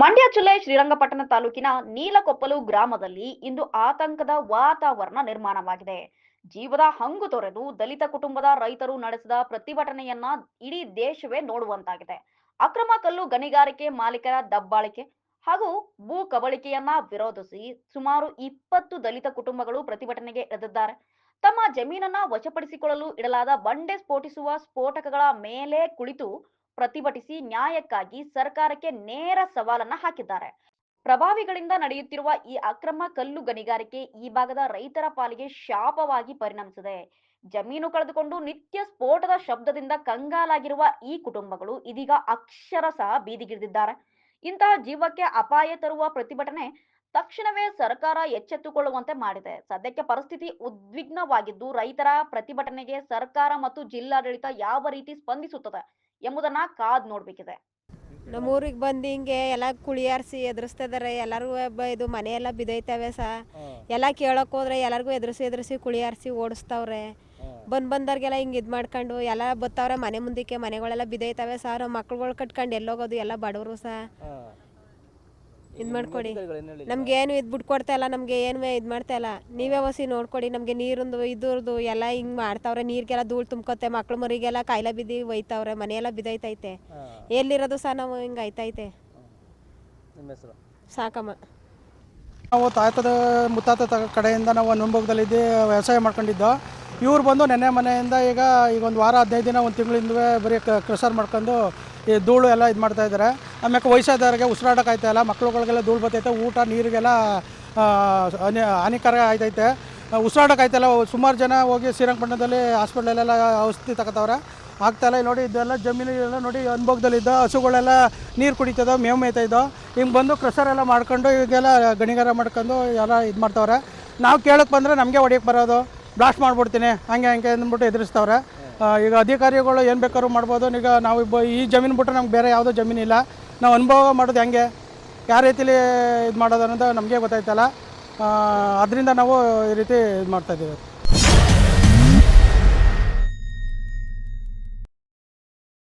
ಮಂಡ್ಯ ಜಿಲ್ಲೆ ಶ್ರೀರಂಗಪಟ್ಟಣ ತಾಲೂಕಿನ ನೀಲಕೊಪ್ಪಲು ಗ್ರಾಮದಲ್ಲಿ ಇಂದು ಆತಂಕದ ವಾತಾವರಣ ನಿರ್ಮಾಣವಾಗಿದೆ. ಜೀವದ ಹಂಗು ತೊರೆದು ದಲಿತ ಕುಟುಂಬದ ರೈತರು ನಡೆಸಿದ ಪ್ರತಿಭಟನೆಯನ್ನ ಇಡೀ ದೇಶವೇ ನೋಡುವಂತಾಗಿದೆ. ಅಕ್ರಮ ಕಲ್ಲು ಗಣಿಗಾರಿಕೆ ಮಾಲೀಕರ ದಬ್ಬಾಳಿಕೆ ಹಾಗೂ ಭೂ ಕಬಳಿಕೆಯನ್ನ ವಿರೋಧಿಸಿ ಸುಮಾರು ಇಪ್ಪತ್ತು ದಲಿತ ಕುಟುಂಬಗಳು ಪ್ರತಿಭಟನೆಗೆ ಇಳಿದಿದ್ದಾರೆ ತಮ್ಮ ಜಮೀನನ್ನ ವಶಪಡಿಸಿಕೊಳ್ಳಲು ಇಡಲಾದ ಬಂಡೆ ಸ್ಫೋಟಿಸುವ ಸ್ಫೋಟಕಗಳ ಮೇಲೆ ಕುಳಿತು ಪ್ರತಿಭಟಿಸಿ ನ್ಯಾಯಕ್ಕಾಗಿ ಸರ್ಕಾರಕ್ಕೆ ನೇರ ಸವಾಲನ್ನ ಹಾಕಿದ್ದಾರೆ. ಪ್ರಭಾವಿಗಳಿಂದ ನಡೆಯುತ್ತಿರುವ ಈ ಅಕ್ರಮ ಕಲ್ಲು ಗಣಿಗಾರಿಕೆ ಈ ಭಾಗದ ರೈತರ ಪಾಲಿಗೆ ಶಾಪವಾಗಿ ಪರಿಣಮಿಸಿದೆ. ಜಮೀನು ಕಳೆದುಕೊಂಡು ನಿತ್ಯ ಸ್ಫೋಟದ ಶಬ್ದದಿಂದ ಕಂಗಾಲಾಗಿರುವ ಈ ಕುಟುಂಬಗಳು ಇದೀಗ ಅಕ್ಷರಶಃ ಬೀದಿಗಿಳಿದಿದ್ದಾರೆ. ಇಂತಹ ಜೀವಕ್ಕೆ ಅಪಾಯ ತರುವ ಪ್ರತಿಭಟನೆ ತಕ್ಷಣವೇ ಸರ್ಕಾರ ಎಚ್ಚೆತ್ತುಕೊಳ್ಳುವಂತೆ ಮಾಡಿದೆ. ಸದ್ಯಕ್ಕೆ ಪರಿಸ್ಥಿತಿ ಉದ್ವಿಗ್ನವಾಗಿದ್ದು ರೈತರ ಪ್ರತಿಭಟನೆಗೆ ಸರ್ಕಾರ ಮತ್ತು ಜಿಲ್ಲಾಡಳಿತ ಯಾವ ರೀತಿ ಸ್ಪಂದಿಸುತ್ತದೆ? ಎಂಬುದನ್ನ ಕಾದ್ ನೋಡ್ಬೇಕಿದೆ. ನಮ್ಮ ಊರಿಗೆ ಬಂದು ಹಿಂಗೆ ಎಲ್ಲ ಕುಳಿಯಾರಿಸಿ ಎದುರಿಸ್ತಿದ್ದಾರೆ ಎಲ್ಲರಿಗೂ ಇದು ಮನೆಯೆಲ್ಲ ಬಿದ್ದೈತವೆ ಸಹ ಎಲ್ಲ ಕೇಳಕ್ ಹೋದ್ರೆ ಎಲ್ಲರಿಗೂ ಎದುರಿಸಿ ಎದುರಿಸಿ ಕುಳಿಯಾರಿಸಿ ಓಡಿಸ್ತಾವ್ರೆ. ಬಂದು ಬಂದವ್ರಿಗೆಲ್ಲ ಹಿಂಗೆ ಇದು ಮಾಡ್ಕೊಂಡು ಎಲ್ಲ ಬತ್ತವ್ರೆ ಮನೆ ಮುಂದಕ್ಕೆ ಮನೆಗಳೆಲ್ಲ ಬಿದ್ದೈತವೆ ಸಹ ನಮ್ಮ ಮಕ್ಳುಗಳು ಕಟ್ಕೊಂಡು ಎಲ್ಲೋಗೋದು ಎಲ್ಲ ಬಡವರು ಸಹ ಇದು ಮಾಡ್ಕೊಡಿ. ನಮ್ಗೆ ಏನು ಇದು ಬಿಟ್ಕೊಡ್ತಾ ಇಲ್ಲ ನಮಗೆ ಏನು ಇದು ಮಾಡ್ತಾ ಇಲ್ಲ. ನೀವೇ ಹೊಸಿ ನೋಡ್ಕೊಡಿ ನಮಗೆ ನೀರಿಂದು ಇದ್ರದ್ದು ಎಲ್ಲ ಹಿಂಗ್ ಮಾಡ್ತಾವ್ರೆ. ನೀರಿಗೆಲ್ಲ ಧೂಳು ತುಂಬ್ಕೊತ್ತೆ ಮಕ್ಳು ಮರಿಗೆಲ್ಲ ಕಾಯಿಲೆ ಬಿದ್ದಿ ಒಯ್ತಾವ್ರೆ ಮನೆಯೆಲ್ಲ ಬಿದ್ದೈತೈತೆ ಎಲ್ಲಿರೋದು ಸಹ ನಾವು ಹಿಂಗೆ ಆಯ್ತೈತೆ? ನಿಮ್ಮ ಹೆಸರು? ಸಾಕಮ್ಮ. ನಾವು ತಾತದ ಮುತ್ತಾತ ಕಡೆಯಿಂದ ನಾವು ನಂಬೋಗದಲ್ಲಿದ್ದು ವ್ಯವಸಾಯ ಮಾಡ್ಕೊಂಡಿದ್ದು. ಇವ್ರು ಬಂದು ನೆನ್ನೆ ಮನೆಯಿಂದ ಈಗ ಈಗ ಒಂದು ವಾರ ಹದಿನೈದು ದಿನ ಒಂದು ತಿಂಗಳಿಂದವೇ ಬರೀ ಕ್ರಷರ್ ಮಾಡ್ಕೊಂಡು ಈ ಧೂಳು ಎಲ್ಲ ಇದು ಮಾಡ್ತಾ ಇದ್ದಾರೆ ಆಮೇಲೆ ವಯಸ್ಸಾದವ್ರಿಗೆ ಉಸಿರಾಡೋಕ್ಕಾಯ್ತಾ ಇಲ್ಲ, ಮಕ್ಳುಗಳಿಗೆಲ್ಲ ಧೂಳು ಬರ್ತೈತೆ, ಊಟ, ನೀರಿಗೆಲ್ಲ ಹಾನಿಕರ ಆಯ್ತೈತೆ ಉಸಿರಾಡೋಕೆ ಆಯ್ತಲ್ಲ ಸುಮಾರು ಜನ ಹೋಗಿ ಶ್ರೀರಂಗಪಟ್ಟಣದಲ್ಲಿ ಹಾಸ್ಪಿಟ್ಲಲ್ಲೆಲ್ಲ ಔಷಧಿ ತಗೋತಾವ್ರೆ. ಇಲ್ಲ, ನೋಡಿ ಇದೆಲ್ಲ ಜಮೀನು ಎಲ್ಲ ನೋಡಿ ಅನುಭವದಲ್ಲಿದ್ದ ಹಸುಗಳೆಲ್ಲ ನೀರು ಕುಡಿತದ, ಮೇವು ಮೇಯ್ತಾ ಇದ್ದೋ ಹಿಂಗೆ ಬಂದು ಕ್ರಷರ್ ಎಲ್ಲ ಮಾಡ್ಕೊಂಡು ಈಗೆಲ್ಲ ಗಣಿಗಾರ ಮಾಡ್ಕೊಂಡು ಎಲ್ಲ ಇದು ಮಾಡ್ತಾವ್ರೆ. ನಾವು ಕೇಳಕ್ಕೆ ಬಂದರೆ ನಮಗೆ ಹೊಡಿಯಕ್ಕೆ ಬರೋದು. ಬ್ಲಾಸ್ಟ್ ಮಾಡಿಬಿಡ್ತೀನಿ, ಹಂಗೆ ಹಂಗೆ ಅಂದ್ಬಿಟ್ಟು ಎದುರಿಸ್ತವ್ರೆ. ಈಗ ಅಧಿಕಾರಿಗಳು ಏನು ಬೇಕಾದ್ರೂ ಮಾಡ್ಬೋದು. ಈಗ ನಾವು ಈ ಜಮೀನು ಬಿಟ್ಟರೆ ನಮ್ಗೆ ಬೇರೆ ಯಾವುದೋ ಜಮೀನಿಲ್ಲ ನಾವು ಅನುಭವ ಮಾಡೋದು ಹೆಂಗೆ? ಯಾವ ರೀತಿಲಿ ಇದು ಮಾಡೋದು ಅನ್ನೋದು ನಮಗೆ ಗೊತ್ತಾಯ್ತಲ್ಲ. ಅದರಿಂದ ನಾವು ಈ ರೀತಿ ಇದು ಮಾಡ್ತಾಯಿದ್ದೀವಿ